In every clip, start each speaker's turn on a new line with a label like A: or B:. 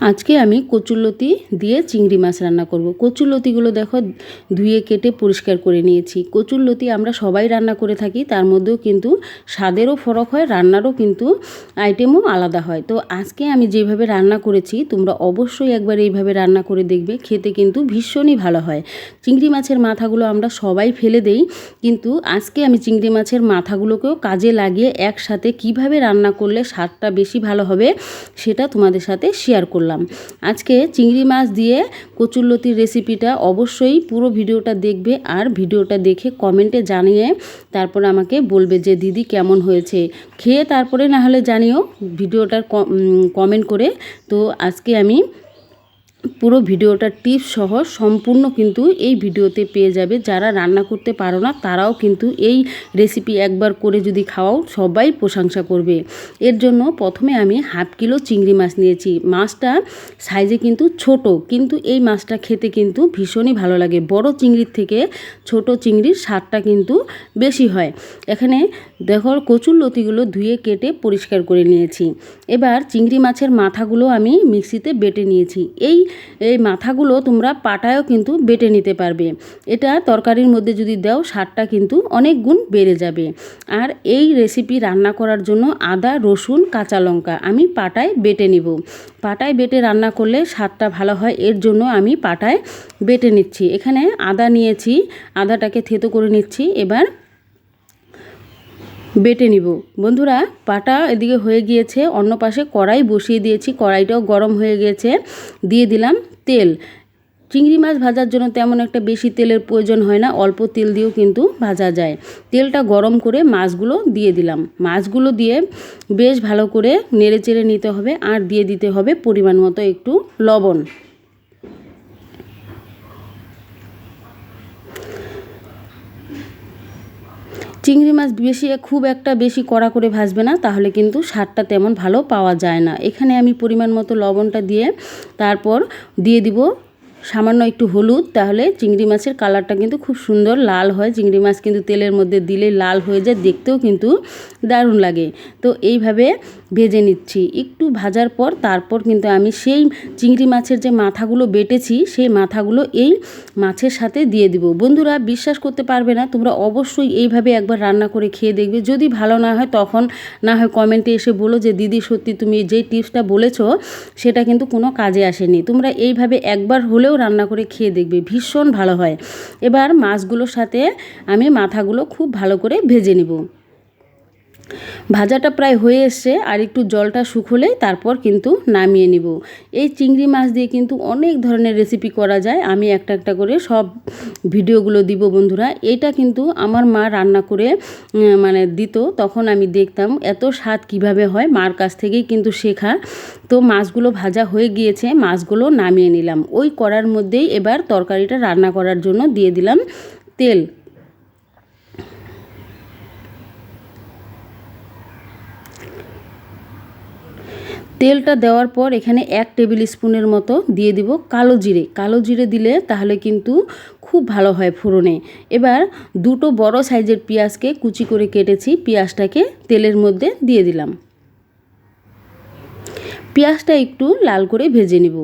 A: আজকে আমি কচুরলতি দিয়ে চিংড়ি মাছ রান্না করব। কচুরলতিগুলো দেখো ধুয়ে কেটে পরিষ্কার করে নিয়েছি। কচুরলতি আমরা সবাই রান্না করে থাকি, তার মধ্যেও কিন্তু স্বাদেরও ফরক হয়, রান্নারও কিন্তু আইটেমও আলাদা হয়। তো আজকে আমি যেভাবে রান্না করেছি, তোমরা অবশ্যই একবার এইভাবে রান্না করে দেখবে, খেতে কিন্তু ভীষণই ভালো হয়। চিংড়ি মাছের মাথাগুলো আমরা সবাই ফেলে দেই, কিন্তু আজকে আমি চিংড়ি মাছের মাথাগুলোকেও কাজে লাগিয়ে একসাথে কীভাবে রান্না করলে স্বাদটা বেশি ভালো হবে, সেটা তোমাদের সাথে শেয়ার করলাম। করলাম। আজকে চিংড়ি মাছ দিয়ে কচুরলতির রেসিপিটা অবশ্যই পুরো ভিডিওটা দেখবে আর ভিডিওটা দেখে কমেন্টে জানিয়ে তারপর আমাকে বলবে যে, দিদি কেমন হয়েছে? খেয়ে তারপরে না হলে জানিও ভিডিওটার কমেন্ট করে। তো আজকে আমি পুরো ভিডিওটা টিপস সহ সম্পূর্ণ কিন্তু এই ভিডিওতে পেয়ে যাবে। যারা রান্না করতে পারো না, তারাও কিন্তু এই রেসিপি একবার করে যদি খাওয়াও, সবাই প্রশংসা করবে। এর জন্য প্রথমে আমি হাফ কিলো চিংড়ি মাছ নিয়েছি। মাছটা সাইজে কিন্তু ছোট, কিন্তু এই মাছটা খেতে কিন্তু ভীষণই ভালো লাগে। বড় চিংড়ির থেকে ছোট চিংড়ির স্বাদটা কিন্তু বেশি হয়। এখানে দেখো কচুর লতিগুলো ধুয়ে কেটে পরিষ্কার করে নিয়েছি। এবার চিংড়ি মাছের মাথাগুলো আমি মিক্সিতে বেটে নিয়েছি। এই এই মাথাগুলো তোমরা পাটায়ও কিন্তু বেটে নিতে পারবে। এটা তরকারির মধ্যে যদি দাও, স্বাদটা কিন্তু অনেক গুণ বেড়ে যাবে। আর এই রেসিপি রান্না করার জন্য আদা, রসুন, কাঁচা লঙ্কা আমি পাটায় বেটে নিব। পাটায় বেটে রান্না করলে স্বাদটা ভালো হয়, এর জন্য আমি পাটায় বেটে নিচ্ছি। এখানে আদা নিয়েছি, আদাটাকে থেতো করে নিচ্ছি। এবার বেটে নিব। বন্ধুরা, পাটা এদিকে হয়ে গিয়েছে। অন্য পাশে কড়াই বসিয়ে দিয়েছি। কড়াইটাও গরম হয়ে গিয়েছে দিয়ে দিলাম তেল। চিংড়ি মাছ ভাজার জন্য তেমন একটা বেশি তেলের প্রয়োজন হয় না। অল্প তেল দিয়েও কিন্তু ভাজা যায়। তেলটা গরম করে মাছগুলো দিয়ে দিলাম। মাছগুলো দিয়ে বেশ ভালো করে নেড়ে চেড়ে নিতে হবে। আর দিয়ে দিতে হবে পরিমাণ মতো একটু লবণ। চিংড়ি মাছ বেশি, খুব একটা বেশি কড়া করে ভাজবে না, তাহলে কিন্তু স্বাদটা তেমন ভালো পাওয়া যায় না। এখানে আমি পরিমাণ মতো লবণটা দিয়ে তারপর দিয়ে দিব সামান্য একটু হলুদ, তাহলে চিংড়ি মাছের কালারটা কিন্তু খুব সুন্দর লাল হয়। চিংড়ি মাছ কিন্তু তেলের মধ্যে দিলে লাল হয়ে যায়, দেখতেও কিন্তু দারুণ লাগে। তো এইভাবে ভেজে নিচ্ছি। একটু ভাজার পর তারপর কিন্তু আমি সেই চিংড়ি মাছের যে মাথাগুলো বেটেছি, সেই মাথাগুলো এই মাছের সাথে দিয়ে দিব। বন্ধুরা, বিশ্বাস করতে পারবে না, তোমরা অবশ্যই এইভাবে একবার রান্না করে খেয়ে দেখবে। যদি ভালো না হয়, তখন না হয় কমেন্টে এসে বলো যে, দিদি, সত্যি তুমি যেই টিপসটা বলেছ, সেটা কিন্তু কোনো কাজে আসেনি। তোমরা এইভাবে একবার হলেও রান্না করে খেয়ে দেখবে, ভীষণ ভালো হয়। এবার মাছগুলোর সাথে আমি মাথাগুলো খুব ভালো করে ভেজে নেব। ভাজাটা প্রায় হয়ে এসছে আর একটু জলটা শুকোলেই তারপর কিন্তু নামিয়ে নিব। এই চিংড়ি মাছ দিয়ে কিন্তু অনেক ধরনের রেসিপি করা যায়। আমি একটা একটা করে সব ভিডিওগুলো দিব বন্ধুরা। এটা কিন্তু আমার মা রান্না করে মানে দিত। তখন আমি দেখতাম এত স্বাদ কীভাবে হয়। মার কাছ থেকেই কিন্তু শেখা। তো মাছগুলো ভাজা হয়ে গিয়েছে। মাছগুলো নামিয়ে নিলাম। ওই কড়ার মধ্যেই এবার তরকারিটা রান্না করার জন্য দিয়ে দিলাম তেল। তেলটা দেওয়ার পর এখানে এক টেবিল স্পুনের মতো দিয়ে দিব কালো জিরে। কালো জিরে দিলে তাহলে কিন্তু খুব ভালো হয় ফোড়নে। এবার দুটো বড় সাইজের পেঁয়াজকে কুচি করে কেটেছি, পেঁয়াজটাকে তেলের মধ্যে দিয়ে দিলাম। পেঁয়াজটা একটু লাল করে ভেজে নিব।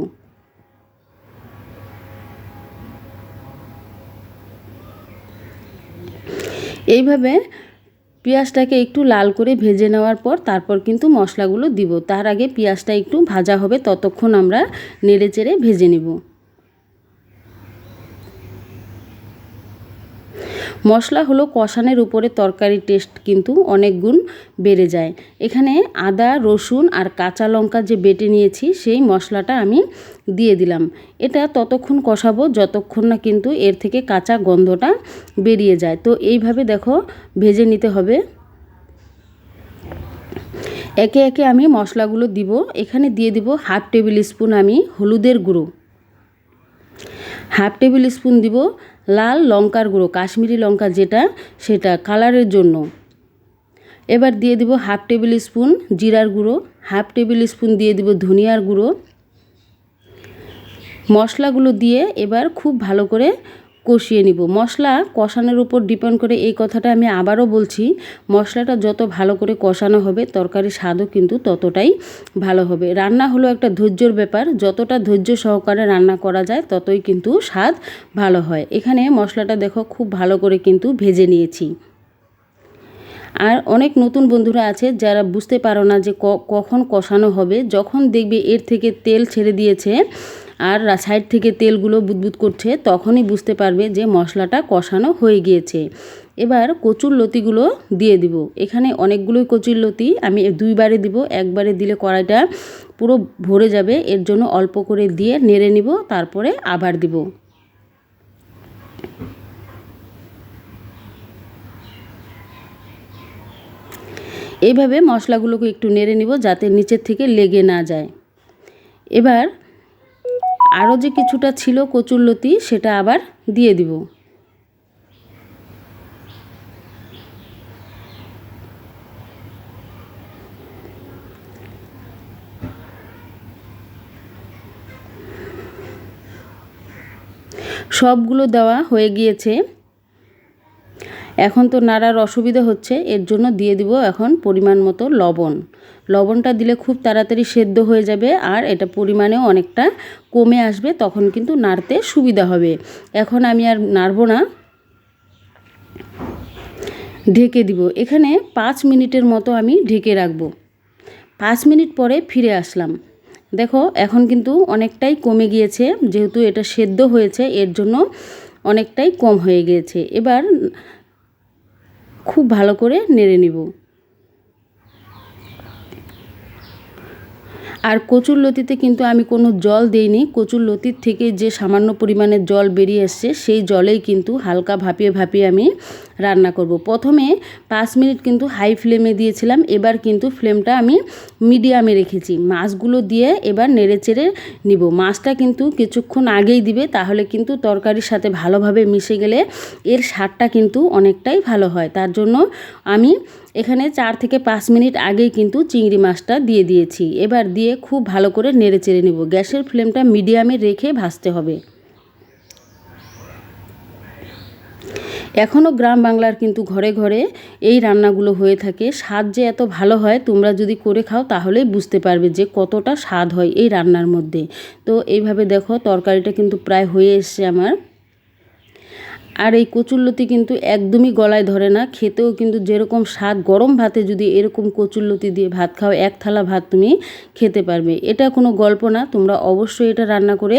A: এইভাবে পেঁয়াজটাকে একটু লাল করে ভেজে নেওয়ার পর তারপর কিন্তু মশলাগুলো দিব। তার আগে পেঁয়াজটা একটু ভাজা হবে, ততক্ষণ আমরা নেড়ে চেড়ে ভেজে নেব। মশলা হলো কষানের উপরে তরকারির টেস্ট কিন্তু অনেক গুণ বেড়ে যায়। এখানে আদা, রসুন আর কাঁচা লঙ্কা যে বেটে নিয়েছি, সেই মশলাটা আমি দিয়ে দিলাম। এটা ততক্ষণ কষাবো, যতক্ষণ না কিন্তু এর থেকে কাঁচা গন্ধটা বেরিয়ে যায়। তো এইভাবে দেখো ভেজে নিতে হবে। একে একে আমি মশলাগুলো দিব। এখানে দিয়ে দিব হাফ টেবিল স্পুন আমি হলুদের গুঁড়ো। হাফ টেবিল স্পুন দিব লাল লঙ্কার গুঁড়ো, কাশ্মীরি লঙ্কা যেটা, সেটা কালারের জন্য। এবার দিয়ে দিব হাফ টেবিল স্পুন জিরার গুঁড়ো, হাফ টেবিল স্পুন দিয়ে দিব ধনিয়ার গুঁড়ো। মশলাগুলো দিয়ে এবার খুব ভালো করে কষিয়ে নিব। মশলা কষানোর উপর ডিপেন্ড করে এই কথাটা আমি আবারও বলছি, মশলাটা যত ভালো করে কষানো হবে, তরকারির স্বাদও কিন্তু ততটাই ভালো হবে। রান্না হলো একটা ধৈর্যর ব্যাপার, যতটা ধৈর্য সহকারে রান্না করা যায়, ততই কিন্তু স্বাদ ভালো হয়। এখানে মশলাটা দেখো খুব ভালো করে কিন্তু ভেজে নিয়েছি। আর অনেক নতুন বন্ধুরা আছে যারা বুঝতে পারো না যে কখন কষানো হবে, যখন দেখবে এর থেকে তেল ছেড়ে দিয়েছে আর সাইড থেকে তেলগুলো বুদবুদ করছে, তখনই বুঝতে পারবে যে মশলাটা কষানো হয়ে গিয়েছে। এবার কচুর লতিগুলো দিয়ে দিব। এখানে অনেকগুলোই কচুর লতি, আমি দুইবারে দিব, একবারে দিলে কড়াইটা পুরো ভরে যাবে। এর জন্য অল্প করে দিয়ে নেড়ে নিব, তারপরে আবার দিব। এইভাবে মশলাগুলোকে একটু নেড়ে নিব, যাতে নিচের থেকে লেগে না যায়। এবার আরও যে কিছুটা ছিল কচুরলতি সেটা আবার দিয়ে দিব। সবগুলো দেওয়া হয়ে গিয়েছে। এখন তো নাড়ার অসুবিধা হচ্ছে, এর জন্য দিয়ে দিব এখন পরিমাণ মতো লবণ। লবণটা দিলে খুব তাড়াতাড়ি সেদ্ধ হয়ে যাবে আর এটা পরিমাণেও অনেকটা কমে আসবে, তখন কিন্তু নাড়তে সুবিধা হবে। এখন আমি আর নাড়ব না। ঢেকে দিব। এখানে পাঁচ মিনিটের মতো আমি ঢেকে রাখব। পাঁচ মিনিট পরে ফিরে আসলাম। দেখো, এখন কিন্তু অনেকটাই কমে গিয়েছে, যেহেতু এটা সেদ্ধ হয়েছে, এর জন্য অনেকটাই কম হয়ে গিয়েছে। এবার খুব ভালো করে নেড়ে নিব। আর কচুর লতিতে কিন্তু আমি কোনো জল দিইনি। কচুর লতির থেকে যে সামান্য পরিমাণে জল বেরিয়ে এসছে, সেই জলেই কিন্তু হালকা ভাপিয়ে ভাপিয়ে আমি রান্না করব। প্রথমে পাঁচ মিনিট কিন্তু হাই ফ্লেমে দিয়েছিলাম, এবার কিন্তু ফ্লেমটা আমি মিডিয়ামে রেখেছি। মাছগুলো দিয়ে এবার নেড়ে চেড়ে নিব। মাছটা কিন্তু কিছুক্ষণ আগেই দিবে, তাহলে কিন্তু তরকারির সাথে ভালোভাবে মিশে গেলে এর স্বাদটা কিন্তু অনেকটাই ভালো হয়। তার জন্য আমি এখানে চার থেকে পাঁচ মিনিট আগেই কিন্তু চিংড়ি মাছটা দিয়ে দিয়েছি। এবার দিয়ে খুব ভালো করে নেড়ে চেড়ে নেব। গ্যাসের ফ্লেমটা মিডিয়ামে রেখে ভাজতে হবে। এখনও গ্রাম বাংলার কিন্তু ঘরে ঘরে এই রান্নাগুলো হয়ে থাকে। স্বাদ যে এত ভালো হয়, তোমরা যদি করে খাও তাহলেই বুঝতে পারবে যে কতটা স্বাদ হয় এই রান্নার মধ্যে। তো এইভাবে দেখো, তরকারিটা কিন্তু প্রায় হয়ে এসছে আমার। আর এই কচুরলতি কিন্তু একদমই গলায় ধরে না। খেতেও কিন্তু যেরকম স্বাদ, গরম ভাতে যদি এরকম কচুরলতি দিয়ে ভাত খাও, এক থালা ভাত তুমি খেতে পারবে। এটা কোনো গল্প না, তোমরা অবশ্যই এটা রান্না করে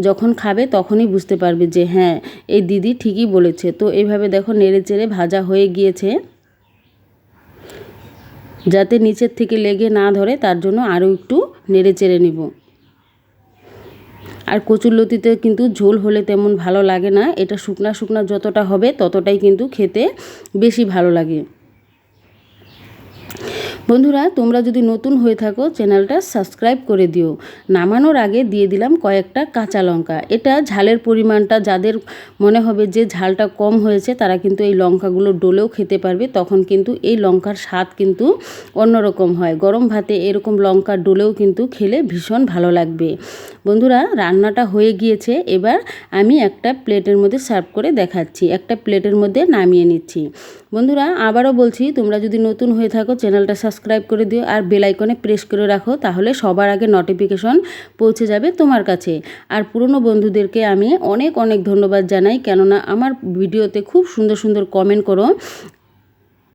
A: যখন খাবে তখনই বুঝতে পারবে যে হ্যাঁ এই দিদি ঠিকই বলেছে। তো এইভাবে দেখো নেড়ে চেড়ে ভাজা হয়ে গিয়েছে। যাতে নিচের থেকে লেগে না ধরে, তার জন্য আরও একটু নেড়ে চেড়ে নিব। আর কচুরলতিতে কিন্তু ঝোল হলে তেমন ভালো লাগে না। এটা শুকনা শুকনা যতটা হবে ততটাই কিন্তু খেতে বেশি ভালো লাগে। বন্ধুরা, তোমরা যদি নতুন হয়ে থাকো, চ্যানেলটা সাবস্ক্রাইব করে দিও। নামানোর আগে দিয়ে দিলাম কয়েকটা কাঁচা লঙ্কা। এটা ঝালের পরিমাণটা, যাদের মনে হবে যে ঝালটা কম হয়েছে, তারা কিন্তু এই লঙ্কাগুলো ডোলেও খেতে পারবে। তখন কিন্তু এই লঙ্কার স্বাদ কিন্তু অন্যরকম হয়। গরম ভাতে এরকম লঙ্কা ডোলেও কিন্তু খেলে ভীষণ ভালো লাগবে। বন্ধুরা, রান্নাটা হয়ে গিয়েছে। এবার আমি একটা প্লেটের মধ্যে সার্ভ করে দেখাচ্ছি। একটা প্লেটের মধ্যে নামিয়ে নিচ্ছি। বন্ধুরা, আবারও বলছি, তোমরা যদি নতুন হয়ে থাকো, চ্যানেলটা সাবস্ক্রাইব করে দিও আর বেলাইকনে প্রেস করে রাখো, তাহলে সবার আগে নোটিফিকেশন পৌঁছে যাবে তোমার কাছে। আর পুরনো বন্ধুদেরকে আমি অনেক অনেক ধন্যবাদ জানাই, কেননা আমার ভিডিওতে খুব সুন্দর সুন্দর কমেন্ট করো।